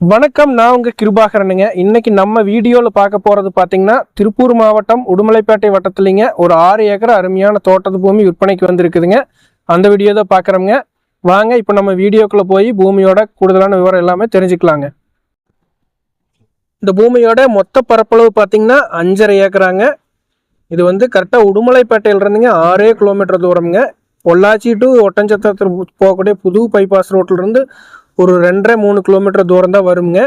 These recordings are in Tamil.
வணக்கம் நான் உங்கள் கிருபாகரனுங்க. இன்னைக்கு நம்ம வீடியோவில் பார்க்க போகிறது பார்த்தீங்கன்னா திருப்பூர் மாவட்டம் உடுமலைப்பேட்டை வட்டத்துலிங்க ஒரு ஆறு ஏக்கர் அருமையான தோட்டத்து பூமி விற்பனைக்கு வந்திருக்குதுங்க. அந்த வீடியோ தான் பார்க்குறோங்க வாங்க இப்போ நம்ம வீடியோக்குள்ளே போய் பூமியோட கூடுதலான விவரம் எல்லாமே தெரிஞ்சுக்கலாங்க. இந்த பூமியோட மொத்த பரப்பளவு பார்த்தீங்கன்னா அஞ்சரை ஏக்கராங்க. இது வந்து கரெக்டாக உடுமலைப்பேட்டையிலிருந்துங்க ஆறே கிலோமீட்டர் தூரம்ங்க. பொள்ளாச்சி டு ஒட்டஞ்சத்திரத்தில் போகக்கூடிய புது பைபாஸ் ரோட்டிலிருந்து ஒரு ரெண்டரை மூணு கிலோமீட்டர் தூரம் தான் வருங்க.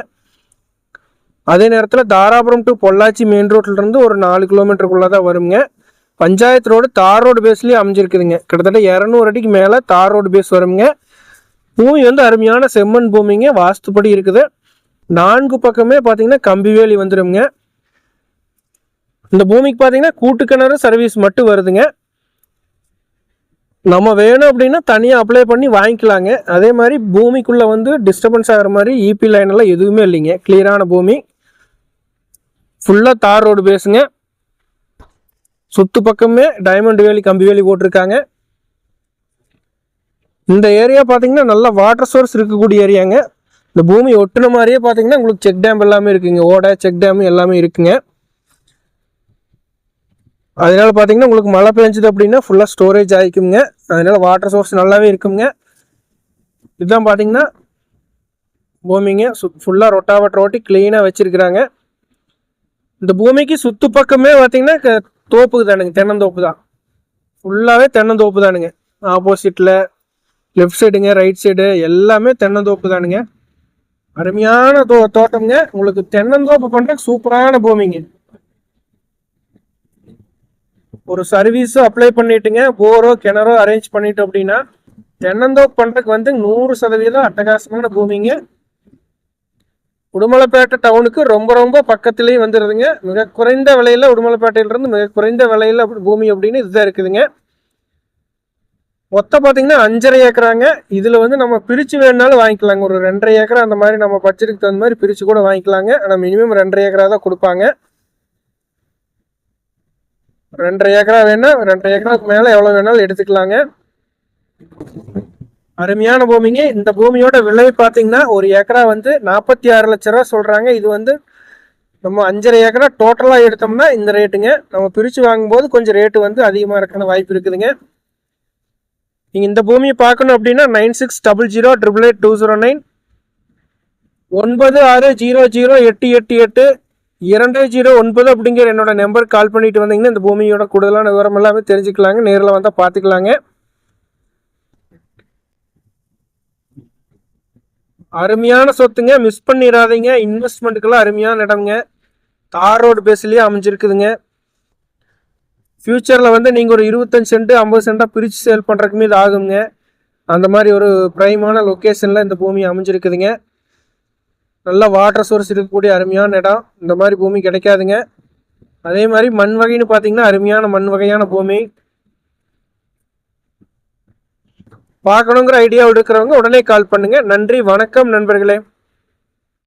அதே நேரத்தில் தாராபுரம் டு பொள்ளாச்சி மெயின் ரோட்லேருந்து ஒரு நாலு கிலோமீட்டருக்குள்ளே தான் வருங்க. பஞ்சாயத்து ரோடு தார் ரோடு பேஸ்லேயே அமைஞ்சிருக்குதுங்க. கிட்டத்தட்ட இரநூறு அடிக்கு மேலே தார் ரோடு பேஸ் வருங்க. பூமி வந்து அருமையான செம்மண் பூமிங்க வாஸ்துப்படி இருக்குது. நான்கு பக்கமே பார்த்தீங்கன்னா கம்பி வேலி வந்துடுங்க இந்த பூமிக்கு பார்த்தீங்கன்னா கூட்டு கிணறு சர்வீஸ் மட்டும் வருதுங்க. நம்ம வேணும் அப்படின்னா தனியாக அப்ளை பண்ணி வாங்கிக்கலாங்க. அதே மாதிரி பூமிக்குள்ளே வந்து டிஸ்டர்பன்ஸ் ஆகிற மாதிரி இபி லைன் எல்லாம் எதுவுமே இல்லைங்க. கிளியரான பூமி. ஃபுல்லாக தார் ரோடு பேசுங்க சுற்று பக்கமே டைமண்ட் வேலி கம்பி வேலி போட்டிருக்காங்க. இந்த ஏரியா பார்த்தீங்கன்னா நல்ல வாட்டர் சோர்ஸ் இருக்கக்கூடிய ஏரியாங்க இந்த பூமி ஒட்டுன மாதிரியே பார்த்தீங்கன்னா உங்களுக்கு செக் டேம் எல்லாமே இருக்குங்க. ஓடை செக் டேம் எல்லாமே இருக்குங்க. அதனால பார்த்தீங்கன்னா உங்களுக்கு மழை பெஞ்சது அப்படின்னா ஃபுல்லாக ஸ்டோரேஜ் ஆகிக்குங்க அதனால வாட்டர் சோர்ஸ் நல்லாவே இருக்குங்க இதுதான் பார்த்தீங்கன்னா பூமிங்க. சு ஃபுல்லாக ரொட்டாவட்டர் ஓட்டி க்ளீனாக வச்சுருக்குறாங்க. இந்த பூமிக்கு சுற்று பக்கமே பார்த்தீங்கன்னா க- தானுங்க. தென்னந்தோப்பு தான். ஃபுல்லாகவே தென்னந்தோப்பு தானுங்க. ஆப்போசிட்டில் லெஃப்ட் சைடுங்க ரைட் சைடு எல்லாமே தென்னந்தோப்பு தானுங்க. அருமையான தோ தோட்டம்ங்க. உங்களுக்கு தென்னந்தோப்பு பண்ணுறதுக்கு சூப்பரான பூமிங்க. ஒரு சர்வீஸும் அப்ளை பண்ணிட்டுங்க போரோ கிணறோ அரேஞ்ச் பண்ணிட்டு அப்படின்னா தென்னந்தோப்பு பண்றதுக்கு வந்து நூறு சதவீதம் அட்டகாசமான பூமிங்க. உடுமலைப்பேட்டை டவுனுக்கு ரொம்ப ரொம்ப பக்கத்துலேயும் வந்துடுதுங்க மிக குறைந்த விலையில் உடுமலைப்பேட்டையிலிருந்து மிக குறைந்த விலையில் அப்படி பூமி அப்படின்னு இதுதான் இருக்குதுங்க. மொத்தம் பார்த்தீங்கன்னா அஞ்சரை ஏக்கராங்க. இதில் வந்து நம்ம பிரித்து வேணுனாலும் வாங்கிக்கலாங்க. ஒரு ரெண்டரை ஏக்கரா அந்த மாதிரி நம்ம பட்ஜெட்டுக்கு தகுந்த மாதிரி பிரித்து கூட வாங்கிக்கலாங்க. ஆனால் மினிமம் ரெண்டரை ஏக்கரா தான் கொடுப்பாங்க. ரெண்டரை ஏக்கரா வேணா ரெண்டரை ஏக்கராக்கு மேலே எவ்வளோ வேணாலும் எடுத்துக்கலாங்க. அருமையான பூமிங்க. இந்த பூமியோட விலை பார்த்தீங்கன்னா ஒரு ஏக்கரா வந்து நாற்பத்தி ஆறு லட்ச ரூபா சொல்கிறாங்க இது வந்து நம்ம அஞ்சரை ஏக்கரா டோட்டலாக எடுத்தோம்னா இந்த ரேட்டுங்க நம்ம பிரித்து வாங்கும்போது கொஞ்சம் ரேட்டு வந்து அதிகமாக இருக்கிற வாய்ப்பு இருக்குதுங்க. நீங்கள் இந்த பூமியை பார்க்கணும் அப்படின்னா nine six double zero triple eight two zero nine ஒன்பது ஆறு ஜீரோ ஜீரோ எட்டு எட்டு எட்டு இரண்டு ஜீரோ ஒன்பது அப்படிங்கிற என்னோட நம்பர் கால் பண்ணிட்டு வந்தீங்கன்னா இந்த பூமியோட கூடுதலான விவரம் எல்லாமே தெரிஞ்சுக்கலாங்க. நேரில் வந்தால் பார்த்துக்கலாங்க அருமையான சொத்துங்க. மிஸ் பண்ணிடாதீங்க இன்வெஸ்ட்மெண்ட்டுக்கெல்லாம் அருமையான இடம்ங்க. தார் ரோடு பேஸ்லேயே அமைஞ்சிருக்குதுங்க. ஃப்யூச்சரில் வந்து நீங்கள் ஒரு இருபத்தஞ்சு சென்ட் ஐம்பது சென்ட்டாக பிரித்து சேல் பண்ணுறக்குமே இது ஆகுங்க. அந்த மாதிரி ஒரு ப்ரைமான லொக்கேஷனில் இந்த பூமி அமைஞ்சிருக்குதுங்க. நல்ல வாட்டர் சோர்ஸ் இருக்கக்கூடிய அருமையான இடம். இந்த மாதிரி பூமி கிடைக்காதுங்க. அதே மாதிரி மண் வகைன்னு பார்த்தீங்கன்னா அருமையான மண் வகையான பூமி. பார்க்கணுங்கிற ஐடியா எடுக்கிறவங்க உடனே கால் பண்ணுங்க. நன்றி வணக்கம் நண்பர்களே.